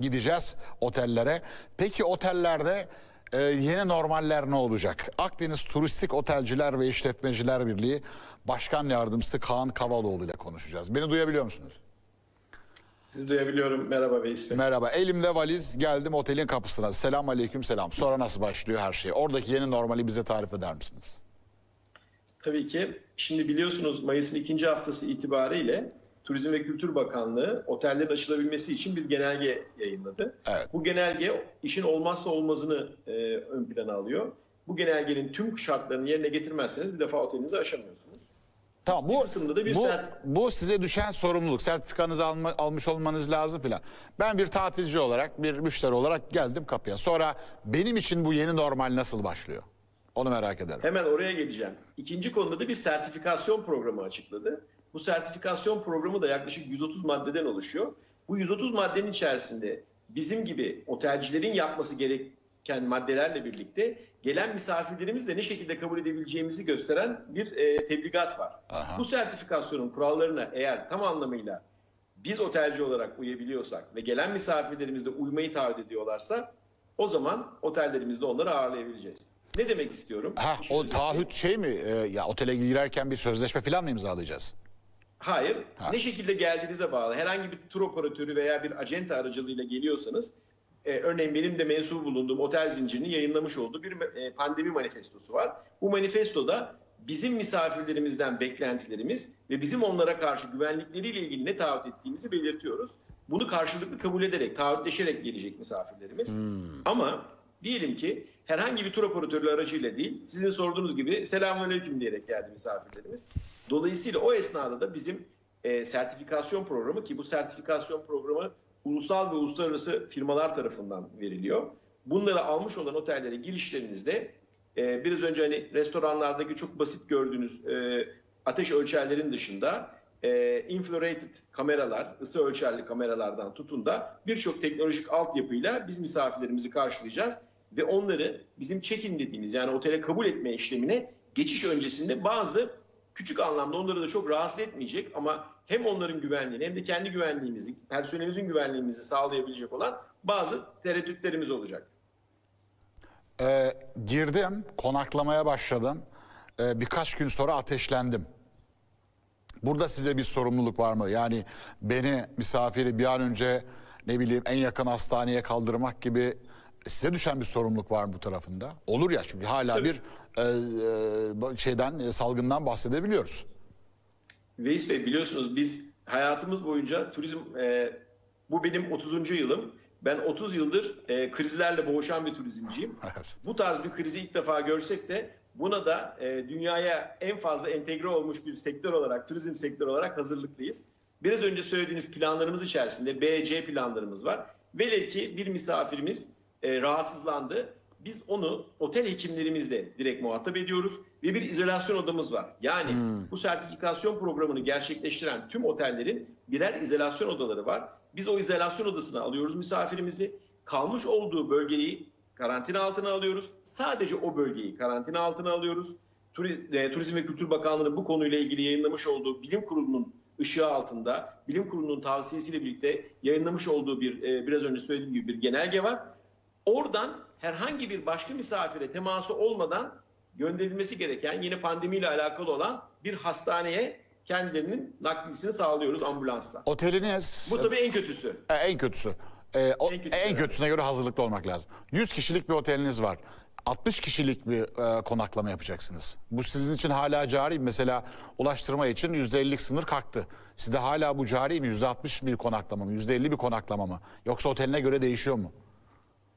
gideceğiz otellere. Peki otellerde e, yeni normaller ne olacak? Akdeniz Turistik Otelciler ve İşletmeciler Birliği Başkan Yardımcısı Kaan Kavaloğlu ile konuşacağız. Beni duyabiliyor musunuz? Siz duyabiliyorum. Merhaba Veys Bey. Merhaba. Elimde valiz geldim otelin kapısına. Selam aleyküm selam. Sonra nasıl başlıyor her şey? Oradaki yeni normali bize tarif eder misiniz? Tabii ki. Şimdi biliyorsunuz Mayıs'ın ikinci haftası itibariyle Turizm ve Kültür Bakanlığı otellerin açılabilmesi için bir genelge yayınladı. Evet. Bu genelge işin olmazsa olmazını e, ön plana alıyor. Bu genelgenin tüm şartlarını yerine getirmezseniz bir defa otelinizi aşamıyorsunuz. Tamam bu kısımda da bir bu, sert- bu size düşen sorumluluk. Sertifikanızı alma- almış olmanız lazım filan. Ben bir tatilci olarak, bir müşteri olarak geldim kapıya. Sonra benim için bu yeni normal nasıl başlıyor? Onu merak ederim. Hemen oraya geleceğim. İkinci konuda da bir sertifikasyon programı açıkladı. Bu sertifikasyon programı da yaklaşık 130 maddeden oluşuyor. Bu 130 maddenin içerisinde bizim gibi otelcilerin yapması gereken maddelerle birlikte gelen misafirlerimizle ne şekilde kabul edebileceğimizi gösteren bir e, tebligat var. Aha. Bu sertifikasyonun kurallarına eğer tam anlamıyla biz otelci olarak uyabiliyorsak ve gelen misafirlerimiz de uymayı taahhüt ediyorlarsa o zaman otellerimizde onları ağırlayabileceğiz. Ne demek istiyorum? Ha, o taahhüt şey mi? e, ya otele girerken bir sözleşme falan mı imzalayacağız? Hayır. Ha. Ne şekilde geldiğinize bağlı. Herhangi bir tur operatörü veya bir acente aracılığıyla geliyorsanız, e, örneğin benim de mensup bulunduğum otel zincirinin yayınlamış olduğu bir e, pandemi manifestosu var. Bu manifestoda bizim misafirlerimizden beklentilerimiz ve bizim onlara karşı güvenlikleriyle ilgili ne taahhüt ettiğimizi belirtiyoruz. Bunu karşılıklı kabul ederek, taahhütleşerek gelecek misafirlerimiz. Ama diyelim ki herhangi bir tur operatörü aracıyla değil, sizin sorduğunuz gibi selamünaleyküm diyerek geldi misafirlerimiz. Dolayısıyla o esnada da bizim e, sertifikasyon programı ki bu sertifikasyon programı ulusal ve uluslararası firmalar tarafından veriliyor. Bunları almış olan otellere girişlerinizde e, biraz önce hani restoranlardaki çok basit gördüğünüz e, ateş ölçerlerin dışında e, infrared kameralar, ısı ölçerli kameralardan tutun da birçok teknolojik altyapıyla biz misafirlerimizi karşılayacağız ve onları bizim check-in dediğimiz yani otele kabul etme işlemine geçiş öncesinde bazı küçük anlamda onları da çok rahatsız etmeyecek ama hem onların güvenliğini hem de kendi güvenliğimizi, personelimizin güvenliğimizi sağlayabilecek olan bazı tereddütlerimiz olacak. Ee, girdim, konaklamaya başladım. Ee, birkaç gün sonra ateşlendim. Burada size bir sorumluluk var mı? Yani beni misafiri bir an önce ne bileyim en yakın hastaneye kaldırmak gibi size düşen bir sorumluluk var mı bu tarafında? Olur ya çünkü hala Tabii. bir e, e, şeyden e, salgından bahsedebiliyoruz. Veys Bey biliyorsunuz biz hayatımız boyunca turizm e, bu benim 30. yılım. Ben 30 yıldır e, krizlerle boğuşan bir turizmciyim. Evet. Bu tarz bir krizi ilk defa görsek de buna da e, dünyaya en fazla entegre olmuş bir sektör olarak, turizm sektörü olarak hazırlıklıyız. Biraz önce söylediğiniz planlarımız içerisinde B, C planlarımız var. Velev ki bir misafirimiz e, rahatsızlandı. Biz onu otel hekimlerimizle direkt muhatap ediyoruz ve bir izolasyon odamız var. Yani bu sertifikasyon programını gerçekleştiren tüm otellerin birer izolasyon odaları var. Biz o izolasyon odasına alıyoruz misafirimizi. Kalmış olduğu bölgeyi karantina altına alıyoruz. Sadece o bölgeyi karantina altına alıyoruz. E, Turizm ve Kültür Bakanlığı'nın bu konuyla ilgili yayınlamış olduğu bilim kurulunun ışığı altında, bilim kurulunun tavsiyesiyle birlikte yayınlamış olduğu bir e, biraz önce söylediğim gibi bir genelge var. Oradan herhangi bir başka misafire teması olmadan gönderilmesi gereken yine pandemiyle alakalı olan bir hastaneye kendilerinin naklisini sağlıyoruz ambulansla. Oteliniz Bu tabii en kötüsü. E, en kötüsü. E, o- En kötüsü, en kötüsüne göre hazırlıklı olmak lazım. 100 kişilik bir oteliniz var. 60 kişilik bir e, konaklama yapacaksınız. Bu sizin için hala cari? Mesela ulaştırma için %50'lik sınır kalktı. Sizde hala bu cari mi? %60 bir konaklama mı? %50 bir konaklama mı? Yoksa oteline göre değişiyor mu?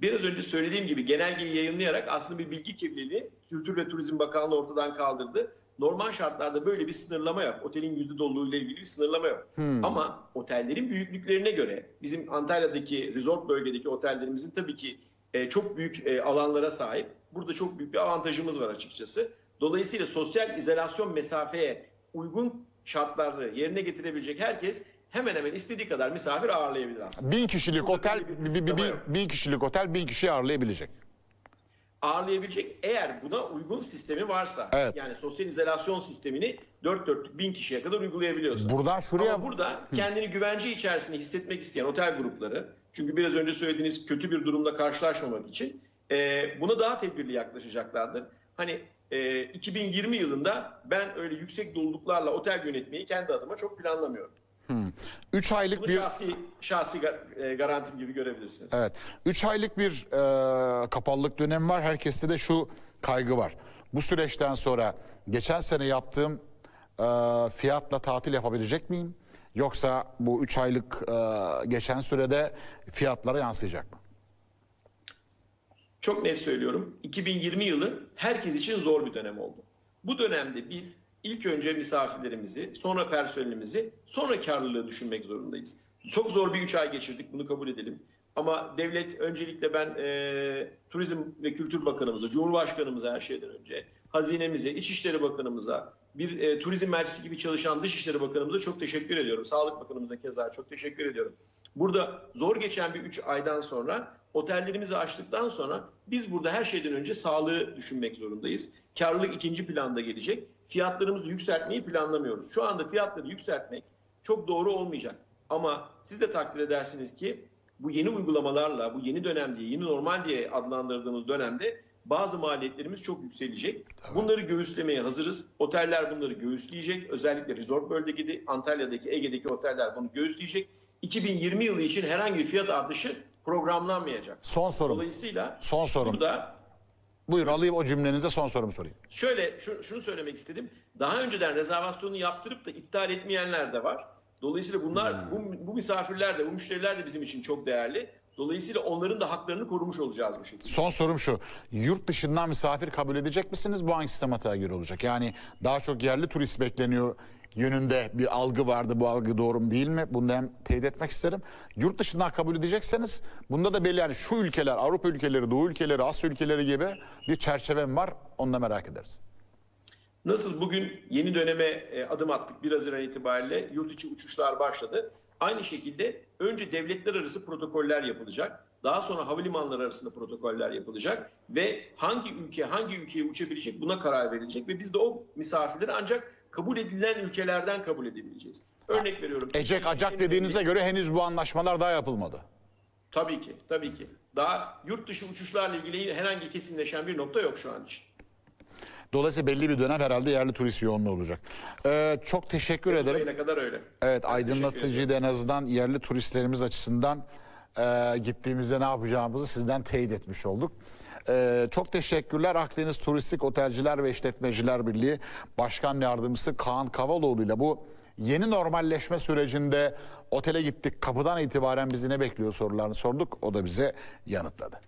Biraz önce söylediğim gibi genelgeyi yayınlayarak aslında bir bilgi kirliliği Kültür ve Turizm Bakanlığı ortadan kaldırdı. Normal şartlarda böyle bir sınırlama yok. Otelin yüzde doluluğuyla ilgili bir sınırlama yok. Ama otellerin büyüklüklerine göre bizim Antalya'daki resort bölgedeki otellerimizin tabii ki e, çok büyük e, alanlara sahip. Burada çok büyük bir avantajımız var açıkçası. Dolayısıyla sosyal izolasyon mesafeye uygun şartları yerine getirebilecek herkes hemen hemen istediği kadar misafir ağırlayabilir aslında. Bin kişilik Burada otel, bir bir, bir- bin kişilik otel bin kişiyi ağırlayabilecek. ağırlayabilecek eğer buna uygun sistemi varsa Evet. yani sosyal izolasyon sistemini dört dörtlük bin kişiye kadar uygulayabiliyorsa. Buradan şuraya Ama burada kendini güvence içerisinde hissetmek isteyen otel grupları Çünkü biraz önce söylediğiniz kötü bir durumla karşılaşmamak için e, buna daha tedbirli yaklaşacaklardır. Hani e, 2020 yılında ben öyle yüksek doluluklarla otel yönetmeyi kendi adıma çok planlamıyorum. 3 aylık Bunu bir şahsi şahsi e, garantim gibi görebilirsiniz. Evet. 3 aylık bir e, kapalılık dönemi var. Herkeste de şu kaygı var. Bu süreçten sonra geçen sene yaptığım e, fiyatla tatil yapabilecek miyim? Yoksa bu 3 aylık e, geçen sürede fiyatlara yansıyacak mı? Çok net söylüyorum. 2020 yılı herkes için zor bir dönem oldu. Bu dönemde biz ilk önce misafirlerimizi, sonra personelimizi, sonra karlılığı düşünmek zorundayız. Çok zor bir 3 ay geçirdik, bunu kabul edelim. Ama devlet öncelikle ben e, Turizm ve Kültür Bakanımıza, Cumhurbaşkanımıza her şeyden önce, hazinemize, İçişleri Bakanımıza, bir e, turizm merkezi gibi çalışan Dışişleri Bakanımıza çok teşekkür ediyorum. Sağlık Bakanımıza keza çok teşekkür ediyorum. Burada zor geçen bir 3 aydan sonra otellerimizi açtıktan sonra biz burada her şeyden önce sağlığı düşünmek zorundayız. Karlılık ikinci planda gelecek. Fiyatlarımızı yükseltmeyi planlamıyoruz. Şu anda fiyatları yükseltmek çok doğru olmayacak. Ama siz de takdir edersiniz ki bu yeni uygulamalarla, bu yeni dönem diye, yeni normal diye adlandırdığımız dönemde bazı maliyetlerimiz çok yükselecek. Bunları göğüslemeye hazırız. Oteller bunları göğüsleyecek. Özellikle resort bölgedeki, Antalya'daki, Ege'deki oteller bunu göğüsleyecek. 2020 yılı için herhangi bir fiyat artışı programlanmayacak. Son sorum. Dolayısıyla Son sorum. burada Buyur alayım o cümlenize son sorumu sorayım. şöyle şu- şunu söylemek istedim. Daha önceden rezervasyonu yaptırıp da iptal etmeyenler de var. Dolayısıyla bunlar bu, bu misafirler de bu müşteriler de bizim için çok değerli. Dolayısıyla onların da haklarını korumuş olacağız bu şekilde. Son sorum şu. Yurt dışından misafir kabul edecek misiniz? Bu hangi sistematiğe göre olacak? Yani daha çok yerli turist bekleniyor yönünde bir algı vardı. Bu algı doğru mu değil mi? Bunu da hem teyit etmek isterim. Yurt dışından kabul edecekseniz bunda da belli yani şu ülkeler, Avrupa ülkeleri, Doğu ülkeleri, Asya ülkeleri gibi bir çerçevem var. Onu da merak ederiz. Nasıl bugün yeni döneme e, adım attık 1 Haziran itibariyle yurt içi uçuşlar başladı. Aynı şekilde önce devletler arası protokoller yapılacak. Daha sonra havalimanları arasında protokoller yapılacak ve hangi ülke hangi ülkeye uçabilecek buna karar verilecek ve biz de o misafirleri ancak kabul edilen ülkelerden kabul edebileceğiz. Örnek veriyorum. Ecek acak dediğinize göre henüz bu anlaşmalar daha yapılmadı. Tabii ki, tabii ki. Daha yurt dışı uçuşlarla ilgili herhangi kesinleşen bir nokta yok şu an için. Dolayısıyla belli bir dönem herhalde yerli turist yoğunluğu olacak. Ee, çok teşekkür ederim. Sayına kadar öyle. Evet aydınlatıcıydı en azından yerli turistlerimiz açısından e, gittiğimizde ne yapacağımızı sizden teyit etmiş olduk. E, çok teşekkürler Akdeniz Turistik Otelciler ve İşletmeciler Birliği Başkan Yardımcısı Kaan Kavaloğlu ile bu yeni normalleşme sürecinde otele gittik kapıdan itibaren bizi ne bekliyor sorularını sorduk. O da bize yanıtladı.